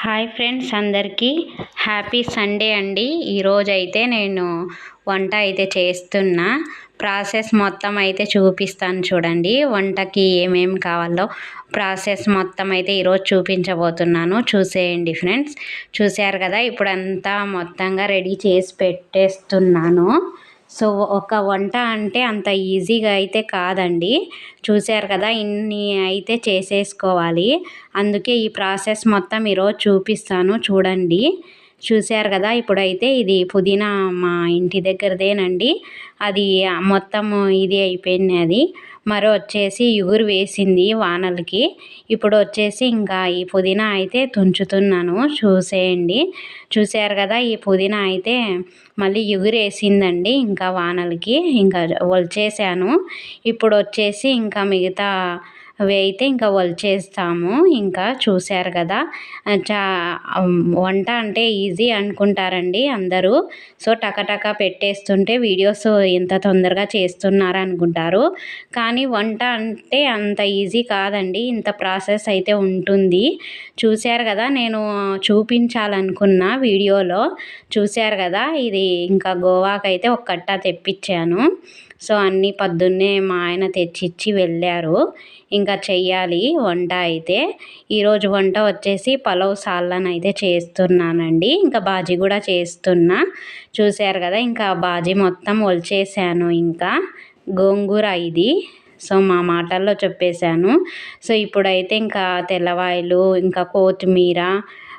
Hi friends అందరికీ. Happy Sunday అండి. ఈరోజు అయితే నేను వంట అయితే చేస్తున్నా. ప్రాసెస్ మొత్తం అయితే చూపిస్తాను చూడండి. వంటకి ఏమేమి కావాలో ప్రాసెస్ మొత్తం అయితే ఈరోజు చూపించబోతున్నాను. చూసేయండి ఫ్రెండ్స్. చూశారు కదా ఇప్పుడంతా మొత్తంగా రెడీ చేసి పెట్టేస్తున్నాను. సో ఒక వంట అంటే అంత ఈజీగా అయితే కాదండి. చూశారు కదా ఇన్ని అయితే చేసేసుకోవాలి. అందుకే ఈ ప్రాసెస్ మొత్తం ఈరోజు చూపిస్తాను చూడండి. చూశారు కదా ఇప్పుడైతే ఇది పుదీనా మా ఇంటి దగ్గరదేనండి. అది మొత్తం ఇది అయిపోయింది అది. మరి వచ్చేసి ఇగురు వేసింది వానలకి. ఇప్పుడు వచ్చేసి ఇంకా ఈ పుదీనా అయితే తుంచుతున్నాను. చూసేయండి. చూశారు కదా ఈ పుదీనా అయితే మళ్ళీ ఎగురేసిందండి ఇంకా వానలకి. ఇంకా వచ్చేసాను ఇప్పుడు వచ్చేసి ఇంకా మిగతా అవి అయితే ఇంకా వలిచేస్తాము ఇంకా చూశారు కదా. చా వంట అంటే ఈజీ అనుకుంటారండి అందరూ. సో టకటక పెట్టేస్తుంటే వీడియోస్ ఎంత తొందరగా చేస్తున్నారు అనుకుంటారు. కానీ వంట అంటే అంత ఈజీ కాదండి. ఇంత ప్రాసెస్ అయితే ఉంటుంది. చూశారు కదా నేను చూపించాలనుకున్న వీడియోలో. చూశారు కదా ఇది ఇంకా గోవాకైతే ఒక కట్ట తెప్పించాను. సో అన్నీ పొద్దున్నే మా ఆయన తెచ్చిచ్చి వెళ్ళారు. ఇంకా చెయ్యాలి వంట అయితే. ఈరోజు వంట వచ్చేసి పలవ్ సాల్లని అయితే చేస్తున్నానండి. ఇంకా బాజీ కూడా చేస్తున్నా. చూశారు కదా ఇంకా బాజీ మొత్తం ఒలిచేసాను ఇంకా. గోంగూర ఇది. సో మా మాటల్లో చెప్పేశాను. సో ఇప్పుడైతే ఇంకా తెల్లవాయలు ఇంకా కొత్తిమీర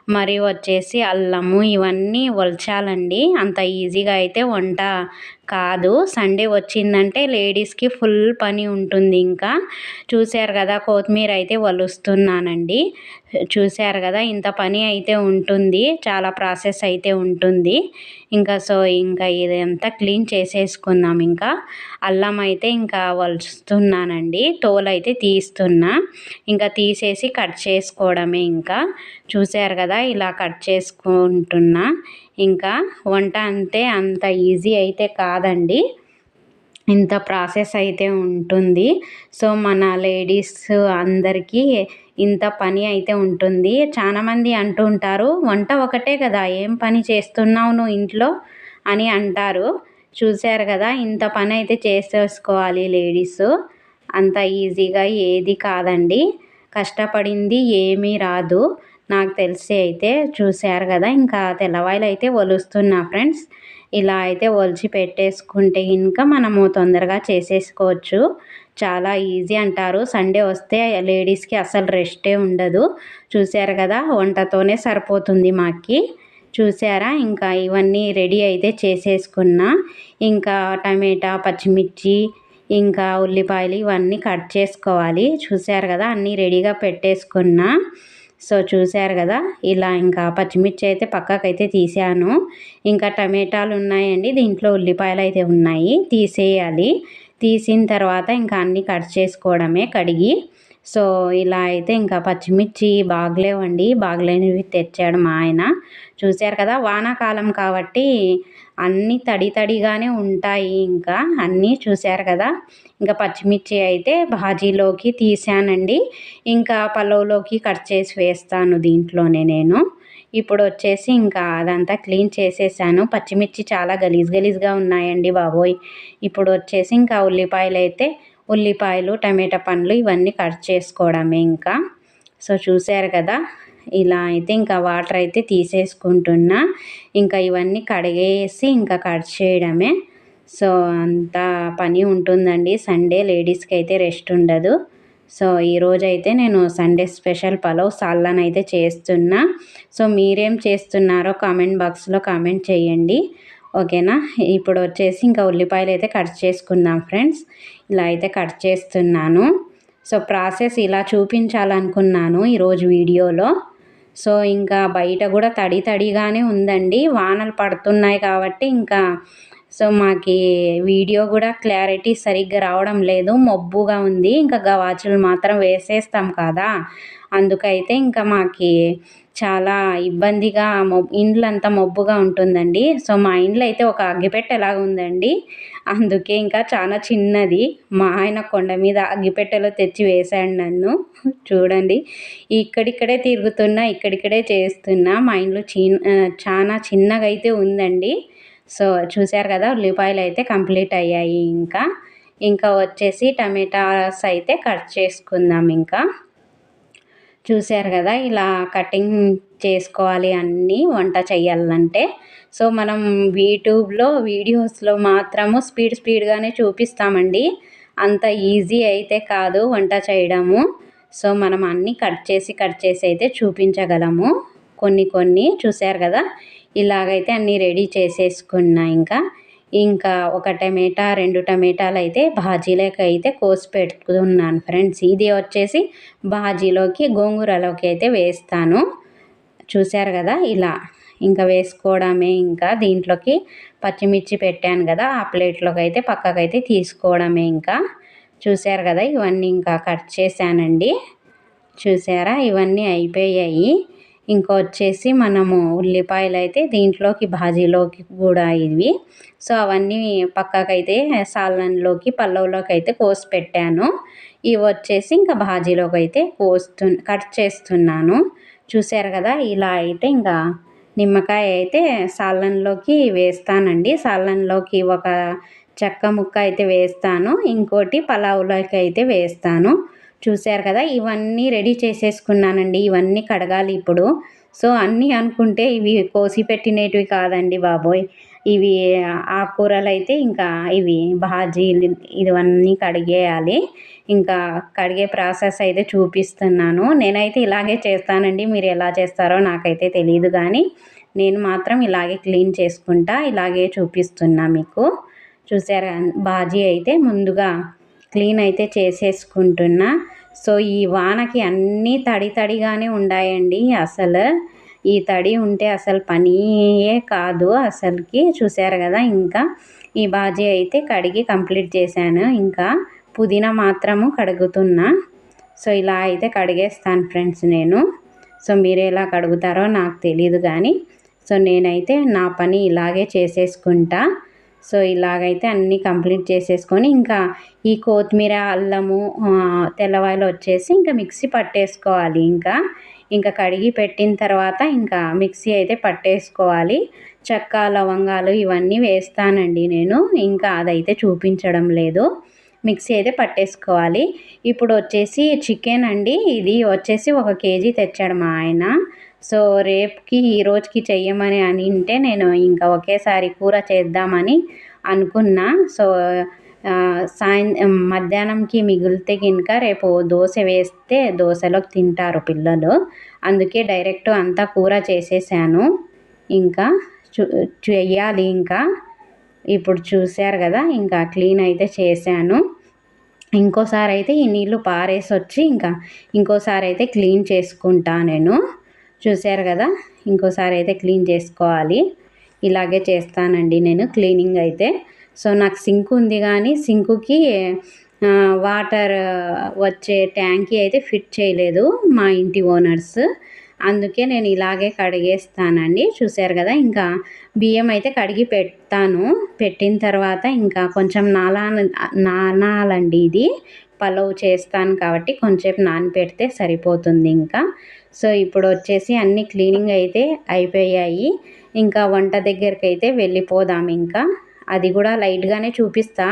మరి వచ్చేసి అల్లము ఇవన్నీ ఒలచాలండి అంత ఈజీగా అయితే వంట కాదు. సండే వచ్చిందంటే లేడీస్కి ఫుల్ పని ఉంటుంది ఇంకా. చూశారు కదా కొత్తిమీర అయితే వలుస్తున్నానండి. చూశారు కదా ఇంత పని అయితే ఉంటుంది. చాలా ప్రాసెస్ అయితే ఉంటుంది. ఇంకా సో ఇంకా ఇదంతా క్లీన్ చేసేసుకుందాం ఇంకా. అల్లం అయితే ఇంకా వలుస్తున్నానండి. తోలు అయితే తీస్తున్నా. ఇంకా తీసేసి కట్ చేసుకోవడమే ఇంకా. చూశారు కదా ఇలా కట్ చేసుకుంటున్నా. ఇంకా వంట అంటే అంత ఈజీ అయితే కాదండి. ఇంత ప్రాసెస్ అయితే ఉంటుంది. సో మన లేడీస్ అందరికీ ఇంత పని అయితే ఉంటుంది. చాలామంది అంటూ ఉంటారు వంట ఒకటే కదా ఏం పని చేస్తున్నావు నువ్వు ఇంట్లో? అని అంటారు. చూశారు కదా ఇంత పని అయితే చేసేసుకోవాలి లేడీస్. అంత ఈజీగా ఏది కాదండి. కష్టపడింది ఏమీ రాదు. నాకు తెలిసి అయితే చూశారు కదా ఇంకా తెల్లవాయిలు అయితే ఒలుస్తున్నా ఫ్రెండ్స్. ఇలా అయితే ఒలిచి పెట్టేసుకుంటే ఇంకా మనము తొందరగా చేసేసుకోవచ్చు. చాలా ఈజీ అంటారు. సండే వస్తే లేడీస్కి అసలు రెస్టే ఉండదు. చూశారు కదా వంటతోనే సరిపోతుంది మాకి. చూసారా ఇంకా ఇవన్నీ రెడీ అయితే చేసేసుకున్నా. ఇంకా టమాటా పచ్చిమిర్చి ఇంకా ఉల్లిపాయలు ఇవన్నీ కట్ చేసుకోవాలి. చూశారు కదా అన్నీ రెడీగా పెట్టేసుకున్నా. సో చూశారు కదా ఇలా ఇంకా పచ్చిమిర్చి అయితే పక్కకైతే తీసాను. ఇంకా టమాటాలు ఉన్నాయండి దీంట్లో ఉల్లిపాయలు అయితే ఉన్నాయి తీసేయాలి. తీసిన తర్వాత ఇంకా అన్నీ కట్ చేసుకోవడమే కడిగి సో ఇలా అయితే ఇంకా పచ్చిమిర్చి బాగలేవండి. బాగలేనివి తెచ్చాడు మా ఆయన. చూశారు కదా వానాకాలం కాబట్టి అన్నీ తడి తడిగానే ఉంటాయి ఇంకా. అన్నీ చూశారు కదా ఇంకా పచ్చిమిర్చి అయితే భాజీలోకి తీసానండి ఇంకా పలావ్లోకి కట్ చేసి వేస్తాను దీంట్లోనే నేను. ఇప్పుడు వచ్చేసి ఇంకా అదంతా క్లీన్ చేసేసాను. పచ్చిమిర్చి చాలా గలీజ్ గలీజ్గా ఉన్నాయండి బాబోయ్. ఇప్పుడు వచ్చేసి ఇంకా ఉల్లిపాయలు అయితే ఉల్లిపాయలు టమాటా పండ్లు ఇవన్నీ కట్ చేసుకోవడమే ఇంకా. సో చూశారు కదా? ఇలా అయితే ఇంకా వాటర్ అయితే తీసేసుకుంటున్నా. ఇంకా ఇవన్నీ కడిగేసి ఇంకా కట్ చేయడమే. సో అంత పని ఉంటుందండి. సండే లేడీస్కి అయితే రెస్ట్ ఉండదు. సో ఈరోజు అయితే నేను సండే స్పెషల్ పలావ్ సాల్లాన్ అయితే చేస్తున్నా. సో మీరేం చేస్తున్నారో కామెంట్ బాక్స్లో కామెంట్ చేయండి. ఓకేనా? ఇప్పుడు వచ్చేసి ఇంకా ఉల్లిపాయలు అయితే కట్ చేసుకుందాం ఫ్రెండ్స్. ఇలా అయితే కట్ చేస్తున్నాను. సో ప్రాసెస్ ఇలా చూపించాలనుకున్నాను ఈరోజు వీడియోలో. సో ఇంకా బయట కూడా తడి తడిగానే ఉందండి. వానలు పడుతున్నాయి కాబట్టి ఇంకా సో మాకి వీడియో కూడా క్లారిటీ సరిగ్గా రావడం లేదు. మబ్బుగా ఉంది. ఇంకా గవాచులు మాత్రం వేసేస్తాం కదా. అందుకైతే ఇంకా మాకి చాలా ఇబ్బందిగా మొబ్ ఇండ్లు అంతా మబ్బుగా ఉంటుందండి. సో మా ఇంట్లో అయితే ఒక అగ్గిపెట్టెలాగా ఉందండి. అందుకే ఇంకా చాలా చిన్నది. మా ఆయన కొండ మీద అగ్గిపెట్టెలో తెచ్చి వేశాడు నన్ను. చూడండి. ఇక్కడిక్కడే తిరుగుతున్నా ఇక్కడిక్కడే చేస్తున్నా. మా ఇంట్లో చిన్న చాలా చిన్నగా అయితే ఉందండి. సో చూశారు కదా ఉల్లిపాయలు అయితే కంప్లీట్ అయ్యాయి ఇంకా. ఇంకా వచ్చేసి టమాటాస్ అయితే కట్ చేసుకుందాం ఇంకా. చూశారు కదా ఇలా కటింగ్ చేసుకోవాలి అన్నీ వంట చేయాలంటే సో మనం యూట్యూబ్లో వీడియోస్లో మాత్రము స్పీడ్ స్పీడ్గానే చూపిస్తామండి. అంత ఈజీ అయితే కాదు వంట చేయడము. సో మనం అన్నీ కట్ చేసి కట్ చేసి అయితే చూపించగలము. కొన్ని కొన్ని చూశారు కదా ఇలాగైతే అన్నీ రెడీ చేసేసుకున్నా ఇంకా. ఇంకా ఒక టమాటా రెండు టమాటాలు అయితే బాజీలోకి అయితే కోసి పెట్టుకున్నాను ఫ్రెండ్స్. ఇది వచ్చేసి బాజీలోకి గోంగూరలోకి అయితే వేస్తాను. చూశారు కదా ఇలా. ఇంకా వేసుకోవడమే ఇంకా దీంట్లోకి పచ్చిమిర్చి పెట్టాను కదా ఆ ప్లేట్లోకి అయితే పక్కకైతే తీసుకోవడమే ఇంకా. చూశారు కదా ఇవన్నీ ఇంకా కట్ చేశానండి. చూసారా ఇవన్నీ అయిపోయాయి. ఇంకా వచ్చేసి మనము ఉల్లిపాయలు అయితే దీంట్లోకి భాజీలోకి కూడా ఇవి. సో అవన్నీ పక్కకైతే సాలన్లోకి పల్లవులోకి అయితే కోసి పెట్టాను. ఇవి వచ్చేసి ఇంకా భాజీలోకి అయితే కోస్తు కట్ చేస్తున్నాను. చూసారు కదా ఇలా అయితే ఇంకా నిమ్మకాయ అయితే సాలన్లోకి వేస్తానండి. సాలన్లోకి ఒక చెక్క ముక్క అయితే వేస్తాను. ఇంకోటి పలావులోకి అయితే వేస్తాను. చూశారు కదా ఇవన్నీ రెడీ చేసేసుకున్నానండి. ఇవన్నీ కడగాలి ఇప్పుడు. సో అన్నీ అనుకుంటే ఇవి కోసి పెట్టినవి కాదండి బాబోయ్. ఇవి ఆకుకూరలు అయితే ఇంకా ఇవి బాజీలు ఇవన్నీ కడిగేయాలి. ఇంకా కడిగే ప్రాసెస్ అయితే చూపిస్తున్నాను. నేనైతే ఇలాగే చేస్తానండి. మీరు ఎలా చేస్తారో నాకైతే తెలియదు కానీ నేను మాత్రం ఇలాగే క్లీన్ చేసుకుంటా ఇలాగే చూపిస్తున్నా మీకు. చూసారా బాజీ అయితే ముందుగా క్లీన్ అయితే చేసేసుకుంటున్నా. సో ఈ వానకి అన్నీ తడి తడిగానే ఉన్నాయండి అసలు. ఈ తడి ఉంటే అసలు పనియే కాదు అసలుకి. చూసారు కదా ఇంకా. ఈ బాజీ అయితే కడిగి కంప్లీట్ చేశాను. ఇంకా పుదీనా మాత్రము కడుగుతున్నా. సో ఇలా అయితే కడిగేస్తాను ఫ్రెండ్స్ నేను. సో మీరు ఎలా కడుగుతారో నాకు తెలియదు కానీ. సో నేనైతే నా పని ఇలాగే చేసేసుకుంటా. సో ఇలాగైతే అన్నీ కంప్లీట్ చేసేసుకొని ఇంకా ఈ కొత్తిమీర అల్లము తెల్లవాయలు వచ్చేసి ఇంకా మిక్సీ పట్టేసుకోవాలి ఇంకా. ఇంకా కడిగి పెట్టిన తర్వాత ఇంకా మిక్సీ అయితే పట్టేసుకోవాలి. చెక్క లవంగాలు ఇవన్నీ వేస్తానండి నేను. ఇంకా అదైతే చూపించడం లేదు. మిక్సీ అయితే పట్టేసుకోవాలి. ఇప్పుడు వచ్చేసి చికెన్ అండి. ఇది వచ్చేసి ఒక కేజీ తెచ్చాడు మా ఆయన. సో రేపుకి ఈ రోజుకి చెయ్యమని అంటే నేను ఇంకా ఒకేసారి కూర చేద్దామని అనుకున్నా. సో సాయం మధ్యాహ్నంకి మిగిలితే కనుక రేపు దోశ వేస్తే దోశలోకి తింటారు పిల్లలు. అందుకే డైరెక్ట్ అంతా కూర చేసేసాను. ఇంకా చూ చెయ్యాలి ఇంకా. ఇప్పుడు చూశారు కదా ఇంకా క్లీన్ అయితే చేశాను. ఇంకోసారి అయితే ఈ నీళ్ళు పారేసి వచ్చి ఇంకా ఇంకోసారి అయితే క్లీన్ చేసుకుంటా నేను. చూశారు కదా? ఇంకోసారి అయితే క్లీన్ చేసుకోవాలి. ఇలాగే చేస్తానండి నేను క్లీనింగ్ అయితే. సో నాకు సింక్ ఉంది కానీ సింకుకి వాటర్ వచ్చే ట్యాంకీ అయితే ఫిట్ చేయలేదు మా ఇంటి ఓనర్స్. అందుకే నేను ఇలాగే కడిగేస్తానండి. చూసారు కదా? ఇంకా బియ్యం అయితే కడిగి పెడతాను. పెట్టిన తర్వాత ఇంకా కొంచెం నాలా నానాలండి ఇది. పలావ్ చేస్తాను కాబట్టి కొంచెం నానపెడితే సరిపోతుంది ఇంకా. సో ఇప్పుడు వచ్చేసి అన్ని క్లీనింగ్ అయితే అయిపోయాయి. ఇంకా వంట దగ్గరికి అయితే వెళ్ళిపోదాం ఇంకా. అది కూడా లైట్గానే చూపిస్తా.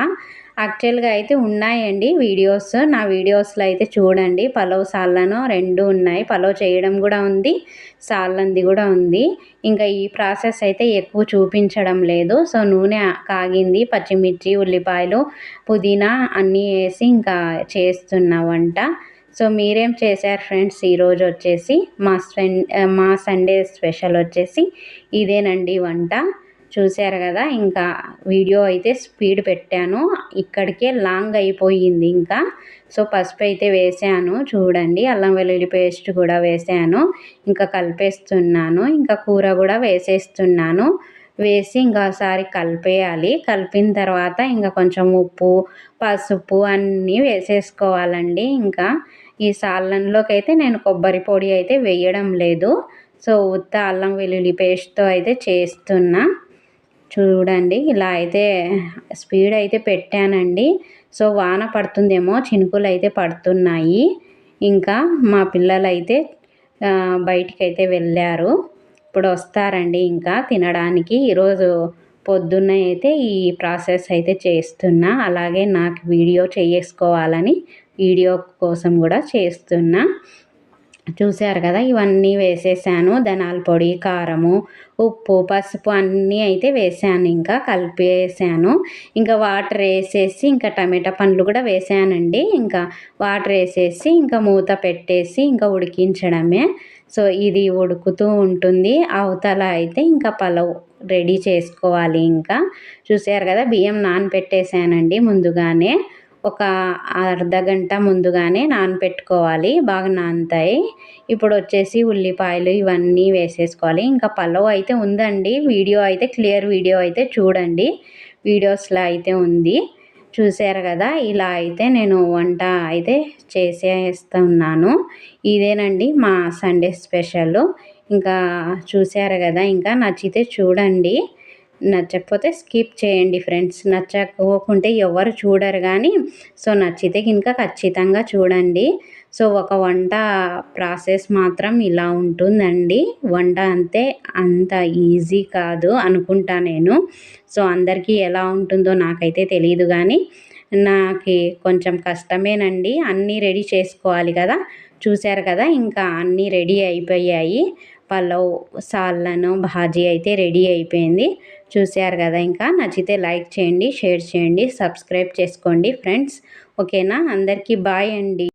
యాక్చువల్గా అయితే ఉన్నాయండి వీడియోస్. నా వీడియోస్లో అయితే చూడండి. పలవ్ సాళ్ళను రెండు ఉన్నాయి. పలవ్ చేయడం కూడా ఉంది. సాళ్ళంది కూడా ఉంది. ఇంకా ఈ ప్రాసెస్ అయితే ఎక్కువ చూపించడం లేదు. సో నూనె కాగింది పచ్చిమిర్చి ఉల్లిపాయలు పుదీనా అన్నీ వేసి ఇంకా చేస్తున్న వంట. సో మీరేం చేశారు ఫ్రెండ్స్? ఈరోజు వచ్చేసి మా మా సండే స్పెషల్ వచ్చేసి ఇదేనండి వంట. చూశారు కదా ఇంకా వీడియో అయితే స్పీడ్ పెట్టాను. ఇక్కడికే లాంగ్ అయిపోయింది ఇంకా. సో పసుపు అయితే వేసాను చూడండి. అల్లం వెల్లుల్లి పేస్ట్ కూడా వేసాను. ఇంకా కలిపేస్తున్నాను. ఇంకా కూర కూడా వేసేస్తున్నాను. వేసి ఇంకోసారి కలిపేయాలి. కలిపిన తర్వాత ఇంకా కొంచెం ఉప్పు పసుపు అన్నీ వేసేసుకోవాలండి ఇంకా. ఈ సాలన్లోకి అయితే నేను కొబ్బరి పొడి అయితే వేయడం లేదు. సో ఉత్త అల్లం వెల్లుల్లి పేస్ట్తో అయితే చేస్తున్నా. చూడండి ఇలా అయితే స్పీడ్ అయితే పెట్టానండి. సో వాన పడుతుందేమో చినుకులు అయితే పడుతున్నాయి. ఇంకా మా పిల్లలు అయితే బయటికి అయితే వెళ్ళారు. ఇప్పుడు వస్తారండి ఇంకా తినడానికి. ఈరోజు పొద్దున్న అయితే ఈ ప్రాసెస్ అయితే చేస్తున్నా. అలాగే నాకు వీడియో చేసుకోవాలని వీడియో కోసం కూడా చేస్తున్నా. చూశారు కదా ఇవన్నీ వేసేసాను. ధనాల పొడి కారము ఉప్పు పసుపు అన్నీ అయితే వేసాను. ఇంకా కలిపేసాను. ఇంకా వాటర్ వేసేసి ఇంకా టమాటా పండ్లు కూడా వేసానండి. ఇంకా వాటర్ వేసేసి ఇంకా మూత పెట్టేసి ఇంకా ఉడికించడమే. సో ఇది ఉడుకుతూ ఉంటుంది. అవతల అయితే ఇంకా పలావ్ రెడీ చేసుకోవాలి. ఇంకా చూసారు కదా బియ్యం నానపెట్టేసానండి ముందుగానే. ఒక అర్ధ గంట ముందుగానే నానపెట్టుకోవాలి. బాగా నానుతాయి. ఇప్పుడు వచ్చేసి ఉల్లిపాయలు ఇవన్నీ వేసేసుకోవాలి. ఇంకా పలావ్ అయితే ఉందండి. వీడియో అయితే క్లియర్ వీడియో అయితే చూడండి. వీడియోస్లో అయితే ఉంది. చూసారు కదా? ఇలా అయితే నేను వంట అయితే చేసేస్తున్నాను. ఇదేనండి మా సండే స్పెషల్. ఇంకా చూసారు కదా? ఇంకా నచ్చితే చూడండి. నచ్చకపోతే స్కిప్ చేయండి ఫ్రెండ్స్. నచ్చకపోకుంటే ఎవరు చూడరు కానీ సో నచ్చితే ఇంకా ఖచ్చితంగా చూడండి. సో ఒక వంట ప్రాసెస్ మాత్రం ఇలా ఉంటుందండి. వంట అంతే అంత ఈజీ కాదు అనుకుంటా నేను. సో అందరికీ ఎలా ఉంటుందో నాకైతే తెలియదు కానీ నాకు కొంచెం కష్టమేనండి. అన్నీ రెడీ చేసుకోవాలి కదా. చూశారు కదా ఇంకా అన్నీ రెడీ అయిపోయాయి. పలావ్ సాల్లను భాజీ అయితే రెడీ అయిపోయింది. చూశారు కదా ఇంకా. నచ్చితే లైక్ చేయండి షేర్ చేయండి సబ్స్క్రైబ్ చేసుకోండి ఫ్రెండ్స్. ఓకేనా? అందరికీ బాయ్ అండి.